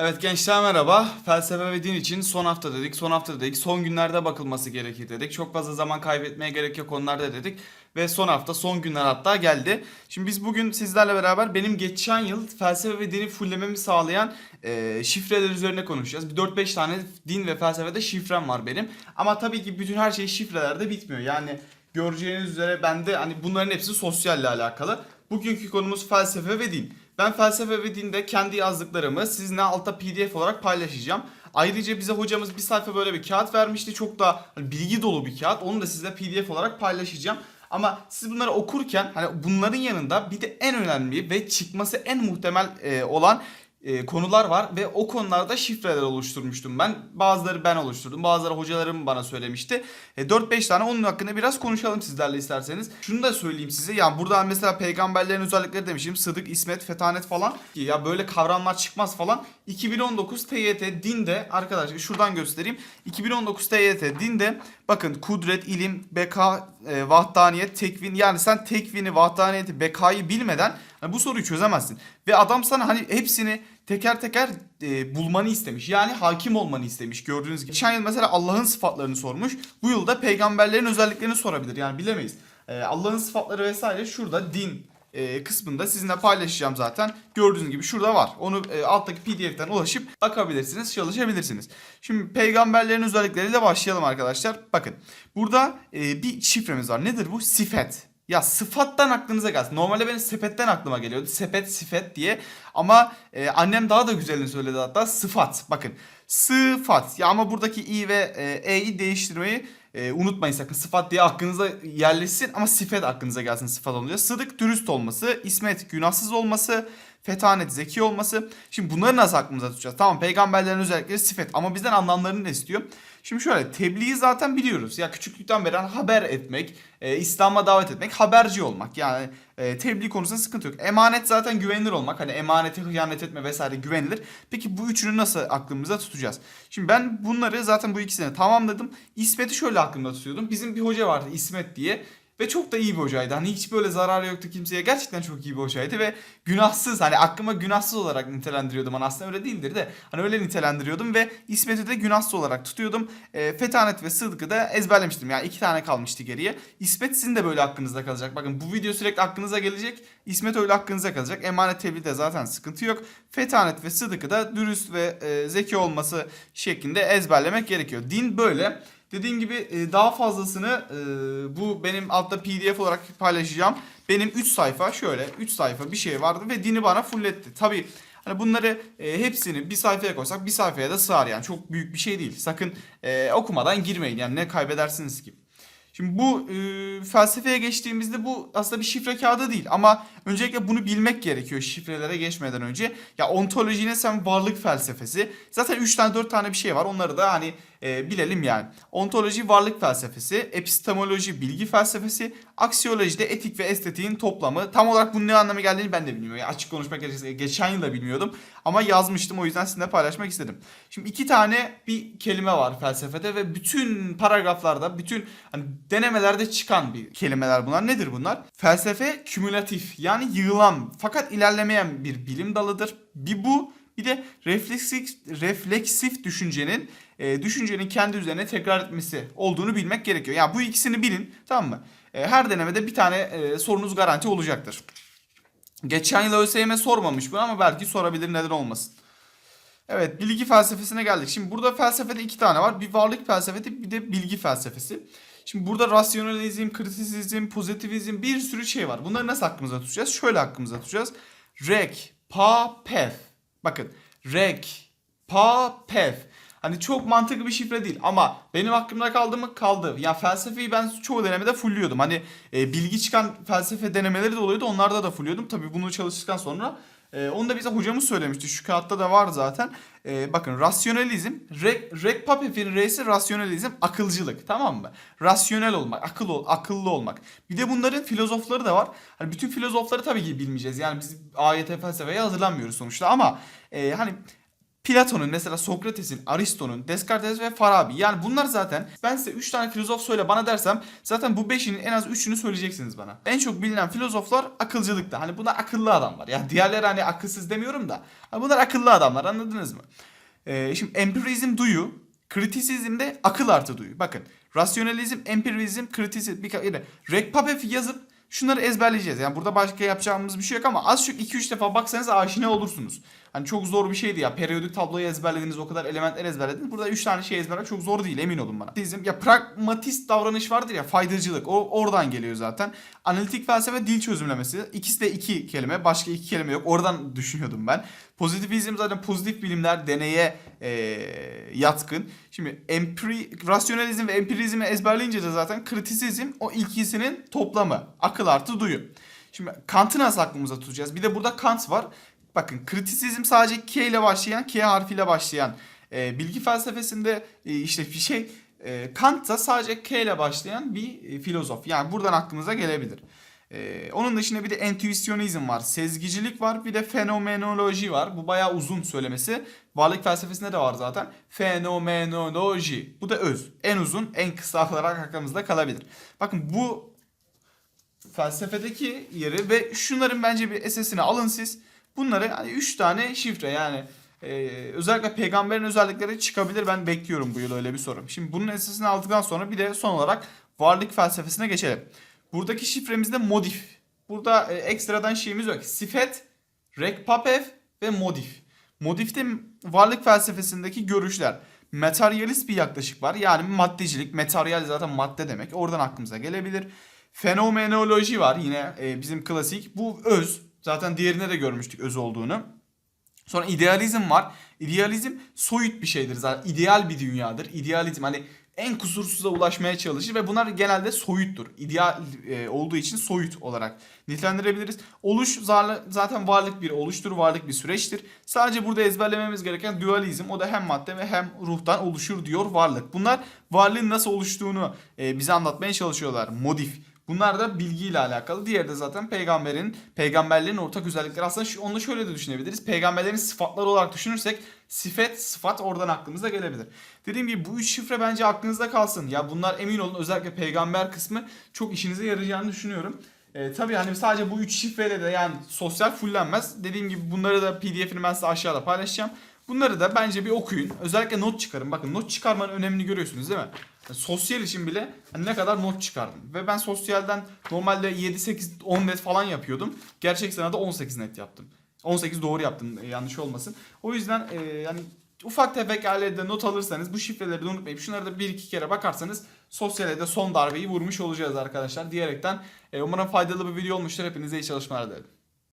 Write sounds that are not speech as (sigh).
Evet gençler merhaba. Felsefe ve din için son hafta dedik. Son hafta dedik. Son günlerde bakılması gerekir dedik. Çok fazla zaman kaybetmeye gerek yok onlarda dedik. Ve son hafta, son günler hatta geldi. Şimdi biz bugün sizlerle beraber benim geçen yıl felsefe ve dini fullememi sağlayan e, şifreler üzerine konuşacağız. Bir 4-5 tane din ve felsefede şifrem var benim. Ama tabii ki bütün her şey şifrelerde bitmiyor. Yani göreceğiniz üzere bende hani bunların hepsi sosyalle alakalı. Bugünkü konumuz felsefe ve din. Ben felsefe ve dinde kendi yazdıklarımı sizinle altta pdf olarak paylaşacağım. Ayrıca bize hocamız bir sayfa böyle bir kağıt vermişti. Çok da hani bilgi dolu bir kağıt. Onu da size pdf olarak paylaşacağım. Ama siz bunları okurken hani bunların yanında bir de en önemli ve çıkması en muhtemel e, olan e, konular var ve o konularda şifreler oluşturmuştum ben. Bazıları ben oluşturdum, bazıları hocalarım bana söylemişti. E, 4-5 tane onun hakkında biraz konuşalım sizlerle isterseniz. Şunu da söyleyeyim size. Yani burada mesela peygamberlerin özellikleri demişim. Sıdık, İsmet, Fetanet falan. Ya böyle kavramlar çıkmaz falan. 2019 TYT dinde arkadaşlar şuradan göstereyim. 2019 TYT dinde bakın kudret, ilim, beka, e, vahdaniyet, tekvin. Yani sen tekvini, vahdaniyeti, bekayı bilmeden hani bu soruyu çözemezsin. Ve adam sana hani hepsini teker teker e, bulmanı istemiş. Yani hakim olmanı istemiş gördüğünüz gibi. Geçen yıl mesela Allah'ın sıfatlarını sormuş. Bu yılda peygamberlerin özelliklerini sorabilir. Yani bilemeyiz. E, Allah'ın sıfatları vesaire şurada din e, kısmında sizinle paylaşacağım zaten. Gördüğünüz gibi şurada var. Onu e, alttaki pdf'den ulaşıp bakabilirsiniz, çalışabilirsiniz. Şimdi peygamberlerin özellikleriyle başlayalım arkadaşlar. Bakın burada e, bir şifremiz var. Nedir bu? Sifet. Ya sıfattan aklınıza gelsin. Normalde benim sepetten aklıma geliyordu. Sepet, sifet diye. Ama e, annem daha da güzelini söyledi hatta. Sıfat. Bakın. Sıfat. Ya ama buradaki i ve e, e'yi değiştirmeyi e, unutmayın sakın. Sıfat diye aklınıza yerleşsin ama sifet aklınıza gelsin sıfat oluyor. Sıdık dürüst olması, ismet günahsız olması, fetanet zeki olması. Şimdi bunları nasıl aklımıza tutacağız? Tamam peygamberlerin özellikleri sifet ama bizden anlamlarını ne istiyor? Şimdi şöyle tebliği zaten biliyoruz. Ya küçüklükten beri hani haber etmek, e, İslam'a davet etmek, haberci olmak. Yani e, tebliğ konusunda sıkıntı yok. Emanet zaten güvenilir olmak. Hani emanete hıyanet etme vesaire güvenilir. Peki bu üçünü nasıl aklımıza tutacağız? Şimdi ben bunları zaten bu ikisini tamamladım. İsmet'i şöyle aklımda tutuyordum. Bizim bir hoca vardı İsmet diye. Ve çok da iyi bir hocaydı. Hani hiç böyle zararı yoktu kimseye. Gerçekten çok iyi bir hocaydı ve günahsız hani aklıma günahsız olarak nitelendiriyordum. Hani aslında öyle değildir de hani öyle nitelendiriyordum ve İsmet'i de günahsız olarak tutuyordum. E, Fetanet ve Sıdık'ı da ezberlemiştim. Yani iki tane kalmıştı geriye. İsmet sizin de böyle aklınızda kalacak. Bakın bu video sürekli aklınıza gelecek. İsmet öyle aklınıza kalacak. Emanet tebliğde zaten sıkıntı yok. Fetanet ve Sıdık'ı da dürüst ve e, zeki olması şeklinde ezberlemek gerekiyor. Din böyle. Dediğim gibi e, daha fazlasını e, bu benim altta pdf olarak paylaşacağım. Benim 3 sayfa şöyle 3 sayfa bir şey vardı ve dini bana fulletti. Tabi hani bunları e, hepsini bir sayfaya koysak bir sayfaya da sığar yani çok büyük bir şey değil. Sakın okumadan girmeyin yani ne kaybedersiniz ki. Şimdi bu e, felsefeye geçtiğimizde bu aslında bir şifre kağıdı değil ama öncelikle bunu bilmek gerekiyor şifrelere geçmeden önce. Ya ontoloji ne sen varlık felsefesi. Zaten 3 tane 4 tane bir şey var. Onları da hani e, bilelim yani. Ontoloji varlık felsefesi, epistemoloji bilgi felsefesi, aksiyoloji de etik ve estetiğin toplamı. Tam olarak bunun ne anlamı geldiğini ben de bilmiyorum. Yani açık konuşmak gerekirse geçen yıl da bilmiyordum ama yazmıştım o yüzden sizinle paylaşmak istedim. Şimdi iki tane bir kelime var felsefede ve bütün paragraflarda, bütün hani denemelerde çıkan bir kelimeler bunlar. Nedir bunlar? Felsefe kümülatif yani yığılan fakat ilerlemeyen bir bilim dalıdır. Bir bu bir de refleksif, refleksif düşüncenin e, düşüncenin kendi üzerine tekrar etmesi olduğunu bilmek gerekiyor. Yani bu ikisini bilin tamam mı? E, her denemede bir tane e, sorunuz garanti olacaktır. Geçen yıl ÖSYM sormamış bunu ama belki sorabilir neden olmasın. Evet bilgi felsefesine geldik. Şimdi burada felsefede iki tane var. Bir varlık felsefesi bir de bilgi felsefesi. Şimdi burada rasyonalizm, kritisizm, pozitivizm bir sürü şey var. Bunları nasıl aklımıza tutacağız? Şöyle aklımıza tutacağız. Rek, pa, pef. Bakın rek, pa, pef. Hani çok mantıklı bir şifre değil ama benim aklımda kaldı mı? Kaldı. Ya felsefeyi ben çoğu denemede fulluyordum. Hani e, bilgi çıkan felsefe denemeleri de oluyordu. Onlarda da fulluyordum. Tabii bunu çalıştıktan sonra e, onu da bize hocamız söylemişti. Şu kağıtta da var zaten. E, bakın rasyonalizm, rek, papefin reisi rasyonalizm, akılcılık tamam mı? Rasyonel olmak, akıl ol, akıllı olmak. Bir de bunların filozofları da var. Hani bütün filozofları tabii ki bilmeyeceğiz. Yani biz AYT felsefeye hazırlanmıyoruz sonuçta ama e, hani Platon'un mesela Sokrates'in, Aristo'nun, Descartes ve Farabi. Yani bunlar zaten ben size 3 tane filozof söyle bana dersem zaten bu 5'inin en az 3'ünü söyleyeceksiniz bana. En çok bilinen filozoflar akılcılıkta. Hani bunlar akıllı adamlar. Yani diğerleri hani akılsız demiyorum da. Hani bunlar akıllı adamlar anladınız mı? Ee, şimdi empirizm duyu, kritisizm de akıl artı duyu. Bakın rasyonalizm, empirizm, kritisizm. Bir yine Rekpapef yazıp şunları ezberleyeceğiz. Yani burada başka yapacağımız bir şey yok ama az çok 2-3 defa baksanız aşina olursunuz. Hani çok zor bir şeydi ya. Periyodik tabloyu ezberlediniz, o kadar elementler ezberlediniz. Burada 3 tane şey ezberlemek çok zor değil emin olun bana. Dizim ya pragmatist davranış vardır ya, faydacılık. O oradan geliyor zaten. Analitik felsefe dil çözümlemesi. İkisi de iki kelime, başka iki kelime yok. Oradan (laughs) düşünüyordum ben. Pozitivizm zaten pozitif bilimler deneye e, yatkın. Şimdi empiri, rasyonalizm ve empirizmi ezberleyince de zaten kritisizm o ikisinin toplamı. Akıl artı duyu. Şimdi Kant'ı nasıl aklımıza tutacağız? Bir de burada Kant var. Bakın kritisizm sadece K ile başlayan, K harfiyle başlayan e, bilgi felsefesinde e, işte bir şey. E, Kant da sadece K ile başlayan bir e, filozof. Yani buradan aklımıza gelebilir. E, onun dışında bir de entüisyonizm var, sezgicilik var, bir de fenomenoloji var. Bu bayağı uzun söylemesi. Varlık felsefesinde de var zaten. Fenomenoloji. Bu da öz. En uzun, en kısa olarak aklımızda kalabilir. Bakın bu felsefedeki yeri ve şunların bence bir esesini alın siz. Bunları hani 3 tane şifre yani e, özellikle peygamberin özellikleri çıkabilir. Ben bekliyorum bu yıl öyle bir soru. Şimdi bunun esasını aldıktan sonra bir de son olarak varlık felsefesine geçelim. Buradaki şifremizde modif. Burada e, ekstradan şeyimiz yok. Sifet, rekpapev ve modif. Modifte varlık felsefesindeki görüşler. Materyalist bir yaklaşık var. Yani maddecilik, materyal zaten madde demek. Oradan aklımıza gelebilir. Fenomenoloji var yine e, bizim klasik. Bu öz. Zaten diğerine de görmüştük öz olduğunu. Sonra idealizm var. İdealizm soyut bir şeydir zaten. İdeal bir dünyadır. İdealizm hani en kusursuza ulaşmaya çalışır ve bunlar genelde soyuttur. İdeal e, olduğu için soyut olarak nitelendirebiliriz. Oluş zaten varlık bir oluştur, varlık bir süreçtir. Sadece burada ezberlememiz gereken dualizm o da hem madde ve hem ruhtan oluşur diyor varlık. Bunlar varlığın nasıl oluştuğunu e, bize anlatmaya çalışıyorlar. Modif. Bunlar da bilgiyle alakalı. Diğeri de zaten peygamberin, peygamberlerin ortak özellikleri. Aslında şu, onu şöyle de düşünebiliriz. Peygamberlerin sıfatları olarak düşünürsek sifet, sıfat oradan aklımıza gelebilir. Dediğim gibi bu üç şifre bence aklınızda kalsın. Ya bunlar emin olun özellikle peygamber kısmı çok işinize yarayacağını düşünüyorum. E, tabii hani sadece bu üç şifreyle de yani sosyal fullenmez. Dediğim gibi bunları da pdf'ini ben size aşağıda paylaşacağım. Bunları da bence bir okuyun. Özellikle not çıkarın. Bakın not çıkarmanın önemini görüyorsunuz değil mi? Sosyal için bile hani ne kadar not çıkardım. Ve ben sosyalden normalde 7, 8, 10 net falan yapıyordum. Gerçek sınavda 18 net yaptım. 18 doğru yaptım e, yanlış olmasın. O yüzden e, yani ufak tefek yerlerde not alırsanız bu şifreleri de unutmayıp şunları da bir iki kere bakarsanız sosyale de son darbeyi vurmuş olacağız arkadaşlar diyerekten e, umarım faydalı bir video olmuştur. Hepinize iyi çalışmalar dilerim.